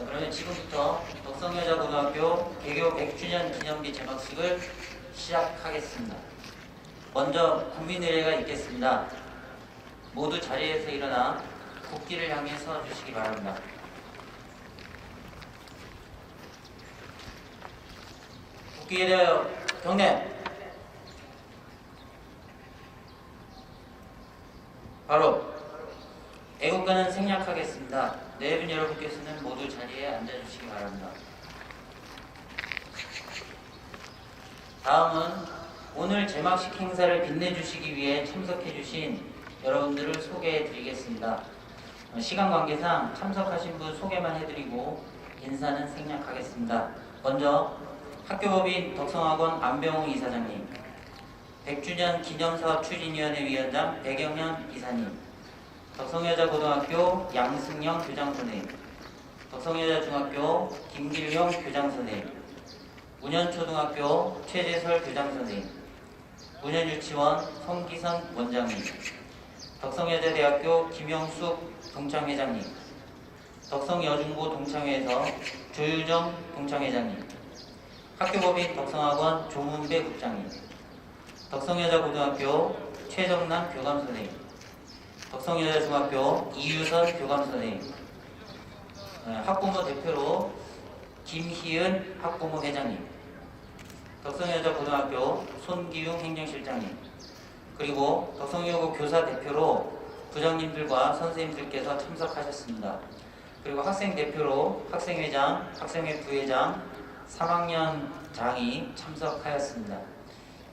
자, 그러면 지금부터 덕성여자고등학교 개교 100주년 기념비 개막식을 시작하겠습니다. 먼저 국민의례가 있겠습니다. 모두 자리에서 일어나 국기를 향해 서주시기 바랍니다. 국기에 대하여 경례. 바로 애국가는 생략하겠습니다. 네 분 여러분께서는 모두 자리에 앉아주시기 바랍니다. 다음은 오늘 제막식 행사를 빛내주시기 위해 참석해주신 여러분들을 소개해드리겠습니다. 어, 시간 관계상 참석하신 분 소개만 해드리고 인사는 생략하겠습니다. 먼저 학교법인 덕성학원 안병호 이사장님, 100주년 기념사업 추진위원회 위원장 백영현 이사님, 덕성여자고등학교 양승영 교장 선생님, 덕성여자중학교 김길용 교장선생님, 문현초등학교 최재설 교장선생님, 문현유치원 송기선 원장님, 덕성여자대학교 김영숙 동창회장님, 덕성여중고 동창회에서 조유정 동창회장님, 학교법인 덕성학원 조문배 국장님, 덕성여자고등학교 최정남 교감선생님, 덕성여자중학교 이유선 교감선생님, 어, 학부모 대표로 김희은 학부모 회장님, 덕성여자고등학교 손기웅 행정실장님, 그리고 덕성여고 교사 대표로 부장님들과 선생님들께서 참석하셨습니다. 그리고 학생 대표로 학생회장, 학생회 부회장, 3학년 장이 참석하였습니다.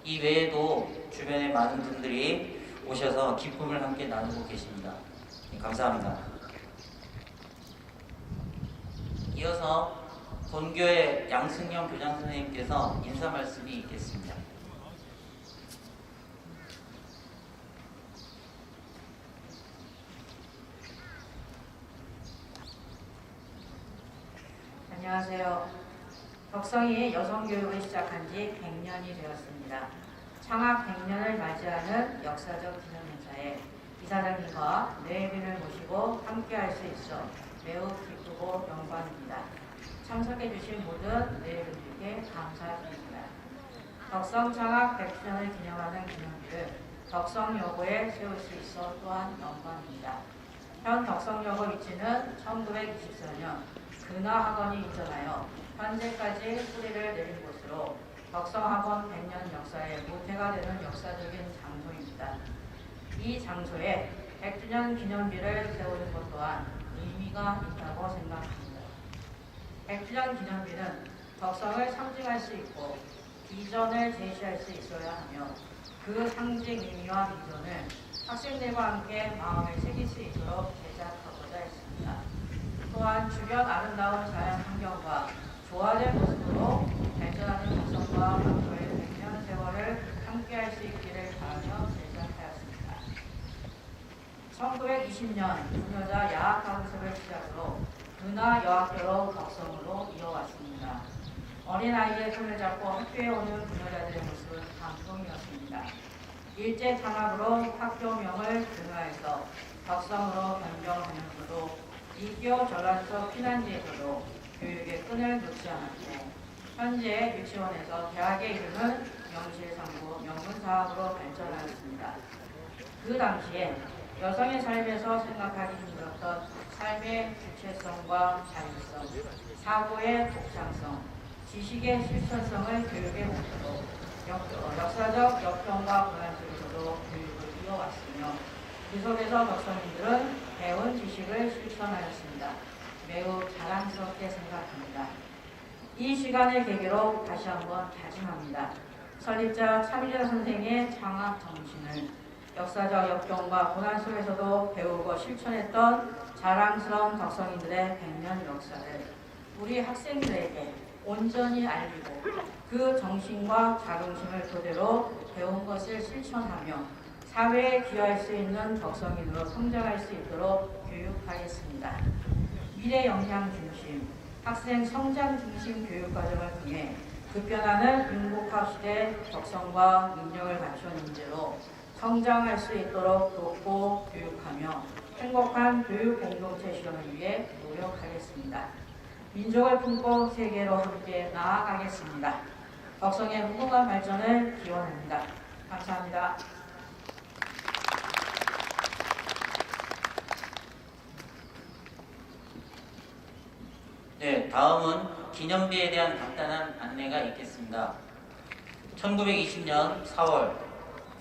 이 외에도 주변에 많은 분들이 오셔서 기쁨을 함께 나누고 계십니다. 네, 감사합니다. 이어서 본교의 양승영 교장 선생님께서 인사 말씀이 있겠습니다. 안녕하세요. 덕성이 여성교육을 시작한 지 100년이 되었습니다. 창학 100년을 맞이하는 역사적 기념행사에 이사장님과 네분을 모시고 함께할 수 있어 매우 기쁘고 영광입니다. 참석해 주신 모든 네분들께 감사드립니다. 덕성 창학 100주년을 기념하는 기념비를 덕성여고에 세울 수 있어 또한 영광입니다. 현 덕성여고 위치는 1924년 근하학원이 이전하여 현재까지 뿌리를 내린 곳으로 덕성학원 100년 역사의 모태가 되는 역사적인 장소입니다. 이 장소에 100주년 기념비를 세우는 것 또한 의미가 있다고 생각합니다. 100주년 기념비는 덕성을 상징할 수 있고 비전을 제시할 수 있어야 하며 그 상징 의미와 비전을 학생들과 함께 마음에 새길 수 있도록 제작하고자 했습니다. 또한 주변 아름다운 자연 환경과 조화된 모습으로 발전하는 덕성과 학교의 100년 세월을 함께할 수 있기를 바라며 제작하였습니다. 1920년 부녀자 야학학습을 시작으로 문화 여학교로 덕성으로 이어왔습니다. 어린아이의 손을 잡고 학교에 오는 부녀자들의 모습은 감동이었습니다. 일제 장학으로 학교명을 변화해서 덕성으로 변경하면서도 이교 전란서 피난지에서도 교육의 끈을 놓지 않았고 현재 유치원에서 대학의 이름은 명실상부 명문사학으로 발전하였습니다. 그 당시에 여성의 삶에서 생각하기 힘들었던 삶의 주체성과 자율성, 사고의 독창성, 지식의 실천성을 교육의 목표로 역, 어, 역사적 역경과 고난 속에서도 교육을 이어왔으며 그 속에서 덕성인들은 배운 지식을 실천하였습니다. 매우 자랑스럽게 생각합니다. 이 시간을 계기로 다시 한번 다짐합니다. 설립자 차미자 선생의 창학 정신을 역사적 역경과 고난 속에서도 배우고 실천했던 자랑스러운 덕성인들의 백년 역사를 우리 학생들에게 온전히 알리고 그 정신과 자긍심을 토대로 배운 것을 실천하며 사회에 기여할 수 있는 덕성인으로 성장할 수 있도록 교육하겠습니다. 미래 역량 중심, 학생 성장 중심 교육 과정을 통해 급변하는 융복합 시대 덕성과 능력을 갖춘 인재로 성장할 수 있도록 돕고 교육하며 행복한 교육 공동체 실현을 위해 노력하겠습니다. 민족을 품고 세계로 함께 나아가겠습니다. 덕성의 무궁한 발전을 기원합니다. 감사합니다. 네, 다음은 기념비에 대한 간단한 안내가 있겠습니다. 1920년 4월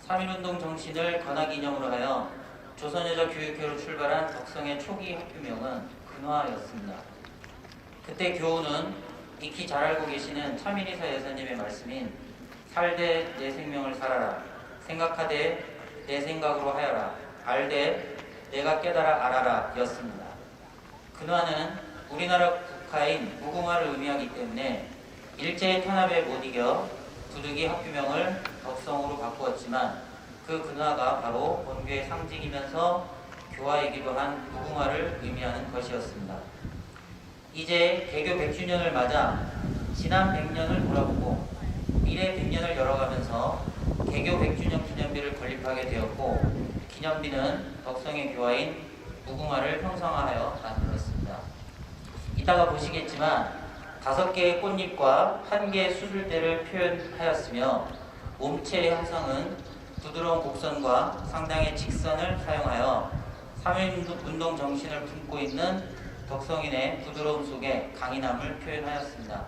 3.1운동 정신을 건화기념으로 하여 조선여자 교육회로 출발한 덕성의 초기 학교명은 근화였습니다. 그때 교우는 익히 잘 알고 계시는 차민이사 여사님의 말씀인 살되 내 생명을 살아라 생각하되 내 생각으로 하여라 알되 내가 깨달아 알아라 였습니다. 근화는 우리나라 국가인 무궁화를 의미하기 때문에 일제의 탄압에 못 이겨 부득이 학교명을 덕성으로 바꾸었지만 그 근화가 바로 본교의 상징이면서 교화이기도 한 무궁화를 의미하는 것이었습니다. 이제 개교 100주년을 맞아 지난 100년을 돌아보고 미래 100년을 열어가면서 개교 100주년 기념비를 건립하게 되었고 기념비는 덕성의 교화인 무궁화를 형상화하여 만들었습니다. 이따가 보시겠지만 다섯 개의 꽃잎과 한 개의 수술대를 표현하였으며 몸체의 형상은 부드러운 곡선과 상당의 직선을 사용하여 3.1운동 정신을 품고 있는 덕성인의 부드러움 속에 강인함을 표현하였습니다.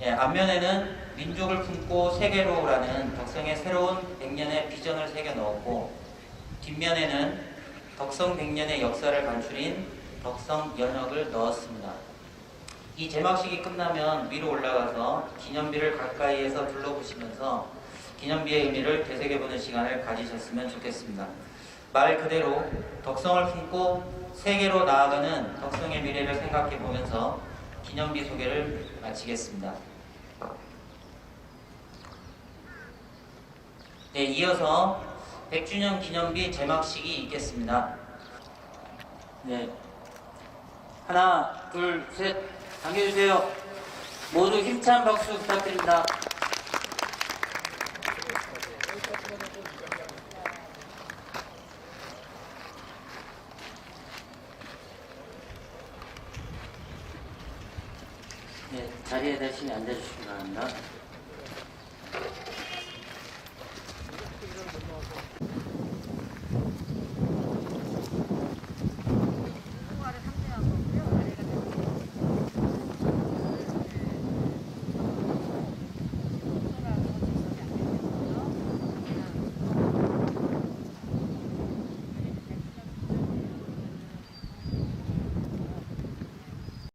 예, 앞면에는 민족을 품고 세계로라는 덕성의 새로운 100년의 비전을 새겨 넣었고 뒷면에는 덕성 100년의 역사를 간추린 덕성 연역을 넣었습니다. 이 제막식이 끝나면 위로 올라가서 기념비를 가까이에서 둘러보시면서 기념비의 의미를 되새겨보는 시간을 가지셨으면 좋겠습니다. 말 그대로 덕성을 품고 세계로 나아가는 덕성의 미래를 생각해 보면서 기념비 소개를 마치겠습니다. 네, 이어서 100주년 기념비 제막식이 있겠습니다. 네. 하나, 둘, 셋, 당겨주세요. 모두 힘찬 박수 부탁드립니다. 네, 자리에 다시 앉아주시기 바랍니다.